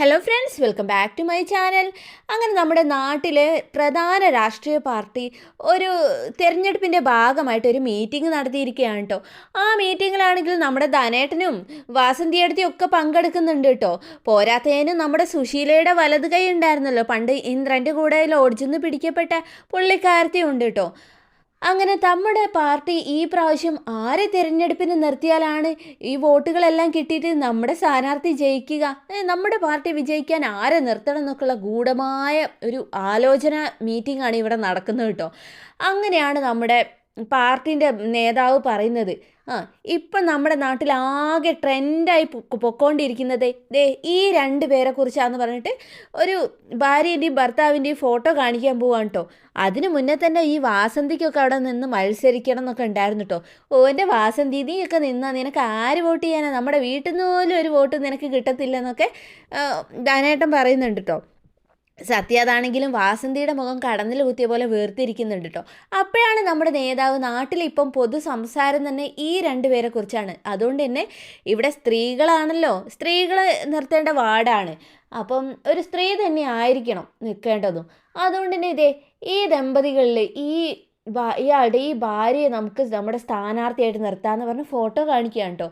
Hello friends welcome back to my channel അങ്ങനെ നമ്മുടെ നാട്ടിലെ പ്രധാന രാഷ്ട്രീയ പാർട്ടി ഒരു തിരഞ്ഞെടുപ്പിന്റെ ഭാഗമായിട്ട് ഒരു മീറ്റിംഗ് നടത്തിയിരിക്കുകയാണ് കേട്ടോ ആ മീറ്റിങ്ങിലാണെങ്കിൽ നമ്മുടെ ധനേട്ടനും വാസന്തിയടുത്തിയും ഒക്കെ പങ്കെടുക്കുന്നുണ്ട് കേട്ടോ പോരാത്തേനും നമ്മുടെ സുശീലയുടെ വലത് കൈ ഉണ്ടായിരുന്നല്ലോ. പണ്ട് ഇന്ദ്രന്റെ കൂടെ ലോഡ്ജിൽ നിന്ന് പിടിക്കപ്പെട്ട പുള്ളിക്കാരത്തി ഉണ്ട് കേട്ടോ അങ്ങനെ നമ്മുടെ പാർട്ടി ഈ പ്രാവശ്യം ആരെ തിരഞ്ഞെടുപ്പിന് നിർത്തിയാലാണ് ഈ വോട്ടുകളെല്ലാം കിട്ടിയിട്ട് നമ്മുടെ സ്ഥാനാർത്ഥി ജയിക്കുക? നമ്മുടെ പാർട്ടി വിജയിക്കാൻ ആരെ നിർത്തണം എന്നൊക്കെയുള്ള ഗൂഢമായ ഒരു ആലോചന മീറ്റിംഗ് ആണ് ഇവിടെ നടക്കുന്നത് കേട്ടോ. അങ്ങനെയാണ് നമ്മുടെ പാർട്ടിന്റെ നേതാവ് പറയുന്നത് ആ ഇപ്പം നമ്മുടെ നാട്ടിൽ ആകെ ട്രെൻഡായി പൊക്കോണ്ടിരിക്കുന്നത് ദേ ഈ രണ്ട് പേരെ കുറിച്ചാന്ന് പറഞ്ഞിട്ട് ഒരു ഭാര്യന്റെയും ഭർത്താവിന്റെയും ഫോട്ടോ കാണിക്കാൻ പോവാണ് കേട്ടോ അതിന് മുന്നേ തന്നെ ഈ വാസന്തിക്കൊക്കെ അവിടെ നിന്ന് മത്സരിക്കണം എന്നൊക്കെ ഉണ്ടായിരുന്നു കേട്ടോ ഓ എന്റെ വാസന്തി നീയൊക്കെ നിന്നാൽ നിനക്ക് ആര് വോട്ട് ചെയ്യാനാണ് നമ്മുടെ വീട്ടിൽ നിന്ന് പോലും ഒരു വോട്ട് നിനക്ക് കിട്ടത്തില്ലെന്നൊക്കെ ആ, ധനേട്ടൻ പറയുന്നുണ്ട് കേട്ടോ സത്യ അതാണെങ്കിലും വാസന്തിയുടെ മുഖം കടന്നിൽ കുത്തിയ പോലെ വേർതിരിക്കുന്നുണ്ട് കേട്ടോ അപ്പോഴാണ് നമ്മുടെ നേതാവ് നാട്ടിലിപ്പം പൊതു സംസാരം തന്നെ ഈ രണ്ടുപേരെ കുറിച്ചാണ്. അതുകൊണ്ട് തന്നെ ഇവിടെ സ്ത്രീകളാണല്ലോ സ്ത്രീകൾ നിർത്തേണ്ട വാർഡാണ്. അപ്പം ഒരു സ്ത്രീ തന്നെ ആയിരിക്കണം നിൽക്കേണ്ടതും. അതുകൊണ്ട് തന്നെ ഇതേ ഈ ദമ്പതികളിൽ ഈ ഇയാളുടെ ഈ ഭാര്യയെ നമുക്ക് നമ്മുടെ സ്ഥാനാർത്ഥിയായിട്ട് നിർത്താമെന്ന് പറഞ്ഞ് ഫോട്ടോ കാണിക്കുകയാണ് കേട്ടോ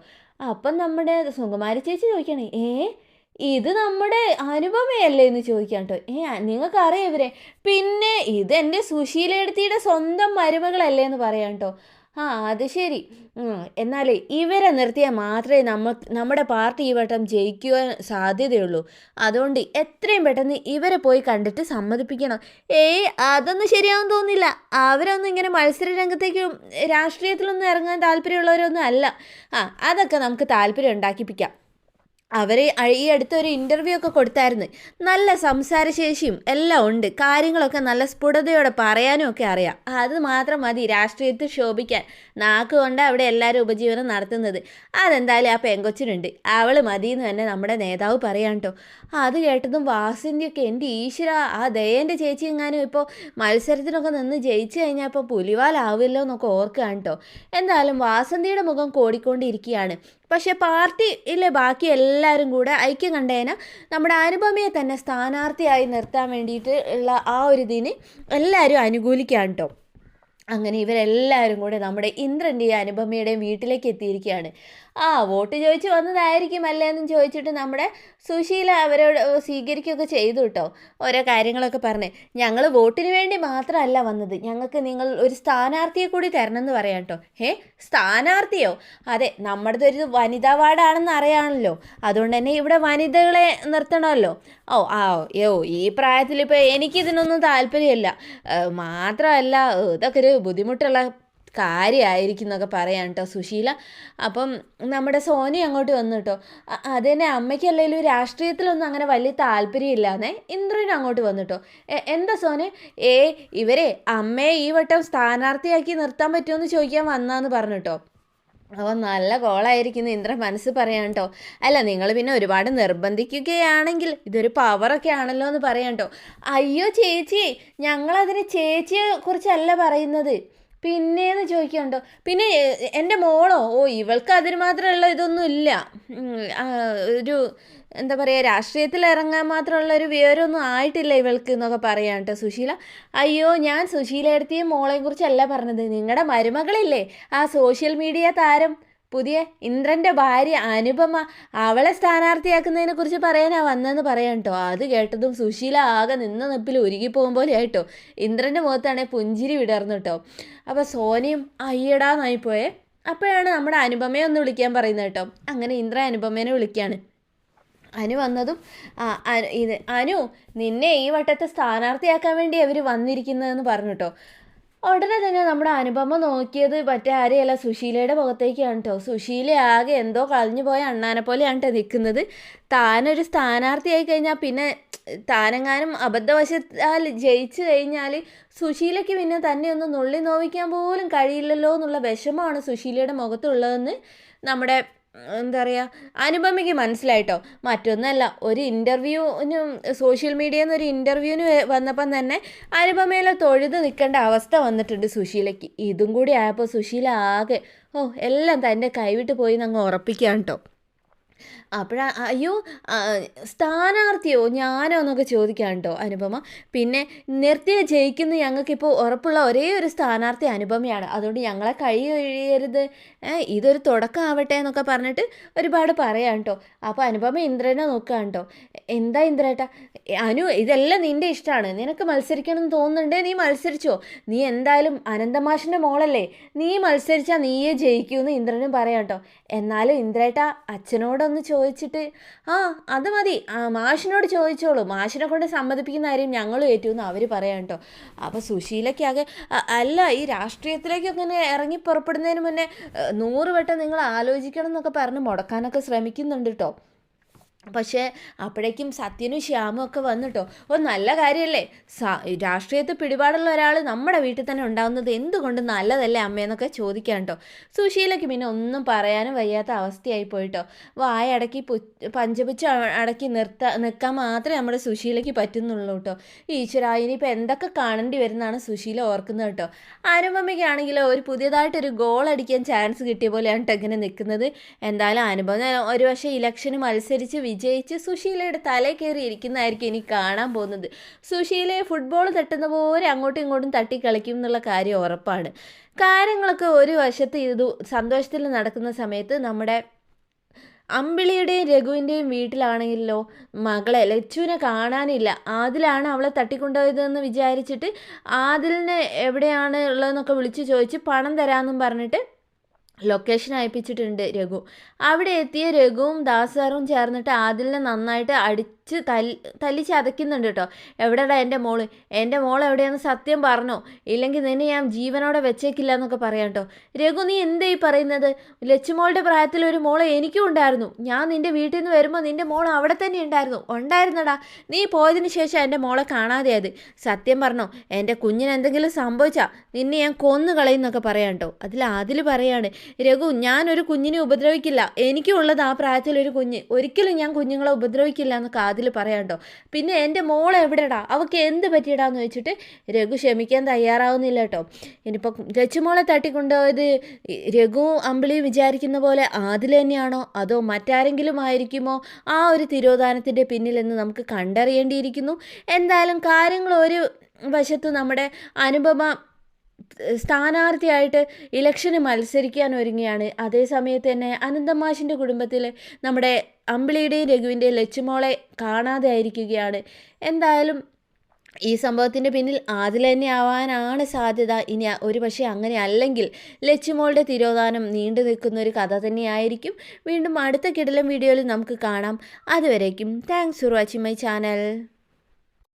അപ്പം നമ്മുടെ സുകുമാരി ചേച്ചി ചോദിക്കണേ ഏ ഇത് നമ്മുടെ അനുപമയല്ലേ എന്ന് ചോദിക്കാം കേട്ടോ ഏ നിങ്ങൾക്കറിയാം ഇവരെ? പിന്നെ ഇത് എന്റെ സുശീലെടുത്തിയുടെ സ്വന്തം മരുമകളല്ലേ എന്ന് പറയാം കേട്ടോ ആ അത് ശരി. എന്നാൽ ഇവരെ നിർത്തിയാൽ മാത്രമേ നമ്മ നമ്മുടെ പാർട്ടി ഈ വട്ടം ജയിക്കുവാൻ സാധ്യതയുള്ളൂ. അതുകൊണ്ട് എത്രയും പെട്ടെന്ന് ഇവരെ പോയി കണ്ടിട്ട് സമ്മതിപ്പിക്കണം. ഏയ് അതൊന്നും ശരിയാവും തോന്നില്ല. അവരൊന്നും ഇങ്ങനെ മത്സര രംഗത്തേക്ക് രാഷ്ട്രീയത്തിലൊന്നും ഇറങ്ങാൻ താല്പര്യമുള്ളവരൊന്നും അല്ല. ആ അതൊക്കെ നമുക്ക് താല്പര്യം ഉണ്ടാക്കിപ്പിക്കാം. അവർ ഈ അടുത്തൊരു ഇന്റർവ്യൂ ഒക്കെ കൊടുത്തായിരുന്നു. നല്ല സംസാരശേഷിയും എല്ലാം ഉണ്ട്. കാര്യങ്ങളൊക്കെ നല്ല സ്ഫുടതയോടെ പറയാനും ഒക്കെ അറിയാം. അത് മാത്രം മതി രാഷ്ട്രീയത്തിൽ ശോഭിക്കാൻ. നാക്ക് കൊണ്ട് അവിടെ എല്ലാവരും ഉപജീവനം നടത്തുന്നത്. അതെന്തായാലും ആ പെങ്കൊച്ചിനുണ്ട്. അവൾ മതി എന്ന് തന്നെ നമ്മുടെ നേതാവ് പറയാൻ കേട്ടോ അത് കേട്ടതും വാസിന്റെയൊക്കെ എന്റെ ഈശ്വര. ആ ദയേന്റെ ചേച്ചി എങ്ങാനും ഇപ്പോൾ മത്സരത്തിനൊക്കെ നിന്ന് ജയിച്ചു കഴിഞ്ഞാൽ ഇപ്പോൾ പുലിവാലാവില്ലോ എന്നൊക്കെ ഓർക്കുകയാണ് കേട്ടോ എന്തായാലും വാസന്തിയുടെ മുഖം കോടിക്കൊണ്ടിരിക്കുകയാണ്. പക്ഷേ പാർട്ടിയിലെ ബാക്കി എല്ലാവരും കൂടെ ഐക്യം കണ്ടേന നമ്മുടെ അനുപമയെ തന്നെ സ്ഥാനാർത്ഥിയായി നിർത്താൻ വേണ്ടിയിട്ട് ഉള്ള ആ ഒരു ഇതിന് എല്ലാവരും അനുകൂലിക്കുകയാണ് കേട്ടോ. അങ്ങനെ ഇവരെല്ലാവരും കൂടെ നമ്മുടെ ഇന്ദ്രന്റെയും അനുപമയുടെയും വീട്ടിലേക്ക് എത്തിയിരിക്കുകയാണ്. ആ വോട്ട് ചോദിച്ച് വന്നതായിരിക്കും അല്ലേ എന്നും ചോദിച്ചിട്ട് നമ്മുടെ സുശീല അവരോട് സ്വീകരിക്കുകയൊക്കെ ചെയ്തു കേട്ടോ ഓരോ കാര്യങ്ങളൊക്കെ പറഞ്ഞ്. ഞങ്ങൾ വോട്ടിന് വേണ്ടി മാത്രമല്ല വന്നത്. ഞങ്ങൾക്ക് നിങ്ങൾ ഒരു സ്ഥാനാർത്ഥിയെ കൂടി തരണം എന്ന് പറയാം കേട്ടോ ഏ സ്ഥാനാർത്ഥിയോ? അതെ നമ്മുടേത് ഒരു വനിതാ വാർഡാണെന്ന് അറിയാണല്ലോ. അതുകൊണ്ട് തന്നെ ഇവിടെ വനിതകളെ നിർത്തണമല്ലോ. ഓ ആ യോ ഈ പ്രായത്തിൽ ഇപ്പോൾ എനിക്കിതിനൊന്നും താല്പര്യമില്ല. മാത്രമല്ല ഇതൊക്കെ ഒരു ബുദ്ധിമുട്ടുള്ള കാര്യമായിരിക്കും എന്നൊക്കെ പറയാം കേട്ടോ സുശീല. അപ്പം നമ്മുടെ സോനി അങ്ങോട്ട് വന്നു കേട്ടോ അതന്നെ അമ്മയ്ക്കല്ലെങ്കിലും രാഷ്ട്രീയത്തിലൊന്നും അങ്ങനെ വലിയ താല്പര്യമില്ലാന്നേ ഇന്ദ്രൻ അങ്ങോട്ട് വന്നു കേട്ടോ എന്താ സോനെ? ഏ ഇവരെ അമ്മയെ ഈ വട്ടം സ്ഥാനാർത്ഥിയാക്കി നിർത്താൻ പറ്റുമെന്ന് ചോദിക്കാൻ വന്നാന്ന് പറഞ്ഞു കേട്ടോ അപ്പോൾ നല്ല കോളായിരിക്കുന്നു ഇന്ദ്ര മനസ്സ് പറയാൻ കേട്ടോ അല്ല നിങ്ങൾ പിന്നെ ഒരുപാട് നിർബന്ധിക്കുകയാണെങ്കിൽ ഇതൊരു പവറൊക്കെ ആണല്ലോ എന്ന് പറയാം കേട്ടോ അയ്യോ ചേച്ചി ഞങ്ങളതിന് ചേച്ചിയെ കുറിച്ചല്ല പറയുന്നത്. പിന്നേന്ന് ചോദിക്കണ്ടോ പിന്നെ എന്റെ മോളോ ഓ ഇവൾക്ക് അതിന് മാത്രമുള്ള ഇതൊന്നും ഇല്ല. ഒരു എന്താ പറയുക രാഷ്ട്രീയത്തിൽ ഇറങ്ങാൻ മാത്രമുള്ള ഒരു വിവരമൊന്നും ആയിട്ടില്ല ഇവൾക്ക് എന്നൊക്കെ പറയാം കേട്ടോ സുശീല. അയ്യോ ഞാൻ സുശീലയെടുത്തിയും മോളെയും കുറിച്ചല്ല പറഞ്ഞത്. നിങ്ങളുടെ മരുമകളില്ലേ? ആ സോഷ്യൽ മീഡിയ താരം. പുതിയ ഇന്ദ്രന്റെ ഭാര്യ അനുപമ അവളെ സ്ഥാനാർത്ഥിയാക്കുന്നതിനെ കുറിച്ച് പറയാനാ വന്നതെന്ന് പറയാം കേട്ടോ. അത് കേട്ടതും സുശീല ആകെ നിന്ന നിപ്പിൽ ഉരുകി പോകും പോലെ ആയിട്ടോ. ഇന്ദ്രന്റെ മുഖത്താണെങ്കിൽ പുഞ്ചിരി വിടർന്നു കേട്ടോ. അപ്പോൾ സോനിയും അയ്യടാന്നായിപ്പോയേ അപ്പോഴാണ് നമ്മുടെ അനുപമയെ ഒന്ന് വിളിക്കാൻ പറയുന്നത് കേട്ടോ. അങ്ങനെ ഇന്ദ്ര അനുപമേനെ വിളിക്കുകയാണ് അനു വന്നതും ഇത് അനു നിന്നെ ഈ വട്ടത്തെ സ്ഥാനാർത്ഥിയാക്കാൻ വേണ്ടി അവർ വന്നിരിക്കുന്നതെന്ന് പറഞ്ഞു കേട്ടോ. ഉടനെ തന്നെ നമ്മുടെ അനുപമ നോക്കിയത് മറ്റേ ആരെയല്ല? സുശീലയുടെ മുഖത്തേക്കാണ് കേട്ടോ സുശീല ആകെ എന്തോ കളഞ്ഞു പോയ അണ്ണാനെ പോലെയാണ് കേട്ടോ നിൽക്കുന്നത്. താനൊരു സ്ഥാനാർത്ഥിയായി കഴിഞ്ഞാൽ പിന്നെ താനെങ്ങാനും അബദ്ധവശത്താൽ ജയിച്ചു കഴിഞ്ഞാൽ സുശീലയ്ക്ക് പിന്നെ തന്നെ ഒന്ന് നുള്ളി നോവിക്കാൻ പോലും കഴിയില്ലല്ലോ എന്നുള്ള വിഷമമാണ് സുശീലയുടെ മുഖത്തുള്ളതെന്ന് നമ്മുടെ എന്താ പറയുക അനുപമയ്ക്ക് മനസ്സിലായിട്ടോ? മറ്റൊന്നല്ല ഒരു ഇന്റർവ്യൂവിനും സോഷ്യൽ മീഡിയയിൽ നിന്ന് ഒരു ഇന്റർവ്യൂവിന് വന്നപ്പം തന്നെ അനുപമയിലെ തൊഴുത് നിൽക്കേണ്ട അവസ്ഥ വന്നിട്ടുണ്ട് സുശീലയ്ക്ക്. ഇതും കൂടി ആയപ്പോൾ സുശീല ആകെ ഓ എല്ലാം തന്റെ കൈവിട്ട് പോയി എന്ന് അങ്ങ് ഉറപ്പിക്കുകയാണ് കേട്ടോ. അപ്പോഴാ അയ്യോ സ്ഥാനാർത്ഥിയോ ഞാനോ എന്നൊക്കെ ചോദിക്കാം കേട്ടോ അനുപമ. പിന്നെ നിർത്തി ജയിക്കുന്ന ഞങ്ങൾക്കിപ്പോൾ ഉറപ്പുള്ള ഒരേ ഒരു സ്ഥാനാർത്ഥി അനുപമയാണ്. അതുകൊണ്ട് ഞങ്ങളെ കഴി കഴിയരുത് ഇതൊരു തുടക്കമാവട്ടെ എന്നൊക്കെ പറഞ്ഞിട്ട് ഒരുപാട് പറയാം കേട്ടോ അപ്പോൾ അനുപമ ഇന്ദ്രനെ നോക്കുക കേട്ടോ എന്താ ഇന്ദ്രേട്ടാ? അനു ഇതെല്ലാം നിന്റെ ഇഷ്ടമാണ് നിനക്ക് മത്സരിക്കണം എന്ന് തോന്നുന്നുണ്ടേ നീ മത്സരിച്ചോ? നീ എന്തായാലും അനന്തമാഷിന്റെ മോളല്ലേ? നീ മത്സരിച്ചാൽ നീയേ ജയിക്കൂന്ന് ഇന്ദ്രനും പറയാം കേട്ടോ എന്നാലും ഇന്ദ്രേട്ട അച്ഛനോടൊന്ന് ചോദിച്ചിട്ട് ആ അത് മതി. മാഷിനോട് ചോദിച്ചോളൂ. മാഷിനെ കൊണ്ട് സമ്മതിപ്പിക്കുന്ന കാര്യം ഞങ്ങളും ഏറ്റു എന്ന് അവർ പറയാം കേട്ടോ അപ്പോൾ സുശീലയ്ക്കാകെ അല്ല ഈ രാഷ്ട്രീയത്തിലേക്കൊക്കെ ഇങ്ങനെ ഇറങ്ങി പുറപ്പെടുന്നതിന് മുന്നേ നൂറ് വട്ടം നിങ്ങൾ ആലോചിക്കണം എന്നൊക്കെ പറഞ്ഞ് മുടക്കാനൊക്കെ ശ്രമിക്കുന്നുണ്ട് കേട്ടോ പക്ഷേ അപ്പോഴേക്കും സത്യനും ശ്യാമും ഒക്കെ വന്നിട്ടോ. ഓ നല്ല കാര്യമല്ലേ സ രാഷ്ട്രീയത്തിൽ പിടിപാടുള്ള ഒരാൾ നമ്മുടെ വീട്ടിൽ തന്നെ ഉണ്ടാകുന്നത് എന്തുകൊണ്ട് നല്ലതല്ലേ അമ്മയെന്നൊക്കെ ചോദിക്കാം കേട്ടോ സുശീലയ്ക്ക് പിന്നെ ഒന്നും പറയാനും വയ്യാത്ത അവസ്ഥയായി പോയിട്ടോ. വായ അടക്കി പു പഞ്ചപിച്ച് അടക്കി നിർത്താ നിൽക്കാൻ മാത്രമേ നമ്മുടെ സുശീലയ്ക്ക് പറ്റുന്നുള്ളൂ കേട്ടോ ഈശ്വര ഇനിയിപ്പോൾ എന്തൊക്കെ കാണേണ്ടി വരുന്നതാണ് സുശീല ഓർക്കുന്നത് കേട്ടോ അനുപമയ്ക്കാണെങ്കിലോ ഒരു പുതിയതായിട്ടൊരു ഗോൾ അടിക്കാൻ ചാൻസ് കിട്ടിയ പോലെയാണ് കേട്ടോ ഇങ്ങനെ നിൽക്കുന്നത്. എന്തായാലും അനുപമ ഒരു പക്ഷേ ഇലക്ഷന് മത്സരിച്ച് വിജയിച്ച് സുശീലയുടെ തല കയറി ഇരിക്കുന്നതായിരിക്കും ഇനി കാണാൻ പോകുന്നത്. സുശീലയെ ഫുട്ബോൾ തട്ടുന്ന പോലെ അങ്ങോട്ടും ഇങ്ങോട്ടും തട്ടി കളിക്കും എന്നുള്ള കാര്യം ഉറപ്പാണ്. കാര്യങ്ങളൊക്കെ ഒരു വശത്ത് ഇത് സന്തോഷത്തിൽ നടക്കുന്ന സമയത്ത് നമ്മുടെ അമ്പിളിയുടെയും രഘുവിന്റെയും വീട്ടിലാണെങ്കിലോ മകളെ ലച്ചുവിനെ കാണാനില്ല. ആദിലാണ് അവളെ തട്ടിക്കൊണ്ടുപോയതെന്ന് വിചാരിച്ചിട്ട് ആദിലിനെ എവിടെയാണ് ഉള്ളതെന്നൊക്കെ വിളിച്ച് ചോദിച്ച് പണം തരാമെന്നും പറഞ്ഞിട്ട് ലൊക്കേഷൻ അയപ്പിച്ചിട്ടുണ്ട് രഘു. അവിടെ എത്തിയ രഘുവും ദാസാറും ചേർന്നിട്ട് ആദിലിനെ നന്നായിട്ട് അടിച്ച് തല്ലി തല്ലി ചതയ്ക്കുന്നുണ്ട് കേട്ടോ എവിടെടാ എന്റെ മോൾ? എന്റെ മോൾ എവിടെയാന്ന് സത്യം പറഞ്ഞോ? ഇല്ലെങ്കിൽ നിന്നെ ഞാൻ ജീവനോടെ വെച്ചേക്കില്ല എന്നൊക്കെ പറയാം കേട്ടോ രഘു നീ എന്തേ ഈ പറയുന്നത്? ലച്ചുമോളുടെ പ്രായത്തിൽ ഒരു മോളെ എനിക്കും ഉണ്ടായിരുന്നു. ഞാൻ നിന്റെ വീട്ടിൽ നിന്ന് വരുമ്പോൾ നിന്റെ മോൾ അവിടെ തന്നെ ഉണ്ടായിരുന്നു. ഉണ്ടായിരുന്നടാ. നീ പോയതിന് ശേഷം എന്റെ മോളെ കാണാതെയത് സത്യം പറഞ്ഞോ എന്റെ കുഞ്ഞിന് എന്തെങ്കിലും സംഭവിച്ചാ നിന്നെ ഞാൻ കൊന്നു കളയുന്നൊക്കെ പറയാം കേട്ടോ അതിൽ അതിൽ പറയാണ് രഘു ഞാനൊരു കുഞ്ഞിനെ ഉപദ്രവിക്കില്ല. എനിക്കും ഉള്ളത് ആ പ്രായത്തിലൊരു കുഞ്ഞ്. ഒരിക്കലും ഞാൻ കുഞ്ഞുങ്ങളെ ഉപദ്രവിക്കില്ല എന്നൊക്കെ അതിൽ പറയാണ്ടോ പിന്നെ എന്റെ മോൾ എവിടെടാ? അവൾക്ക് എന്ത് പറ്റിയിടാന്ന് വെച്ചിട്ട് രഘു ക്ഷമിക്കാൻ തയ്യാറാവുന്നില്ല കേട്ടോ. ഇനിയിപ്പോൾ രച്ചുമോളെ തട്ടിക്കൊണ്ടുപോയത് രഘു അമ്പിളിയും വിചാരിക്കുന്ന പോലെ ആദിൽ തന്നെയാണോ? അതോ മറ്റാരെങ്കിലും ആയിരിക്കുമോ? ആ ഒരു തിരോധാനത്തിന്റെ പിന്നിലെന്ന് നമുക്ക് കണ്ടറിയേണ്ടിയിരിക്കുന്നു. എന്തായാലും കാര്യങ്ങൾ ഒരു വശത്ത് നമ്മുടെ അനുപമ സ്ഥാനാർത്ഥിയായിട്ട് ഇലക്ഷന് മത്സരിക്കാൻ ഒരുങ്ങിയാണ് അതേസമയത്ത് തന്നെ അനന്തമാഷിന്റെ കുടുംബത്തിൽ നമ്മുടെ അമ്പിളിയുടെയും രഘുവിന്റെയും ലച്ചുമോളെ കാണാതെ ആയിരിക്കുകയാണ്. എന്തായാലും ഈ സംഭവത്തിന്റെ പിന്നിൽ ആദിൽ തന്നെ ആവാനാണ് സാധ്യത. ഇനി ഒരു പക്ഷേ അങ്ങനെ അല്ലെങ്കിൽ ലച്ചുമോളുടെ തിരോധാനം നീണ്ടു നിൽക്കുന്ന ഒരു കഥ തന്നെയായിരിക്കും. വീണ്ടും അടുത്ത കിടലം വീഡിയോയിൽ നമുക്ക് കാണാം. അതുവരേക്കും thanks for watching my channel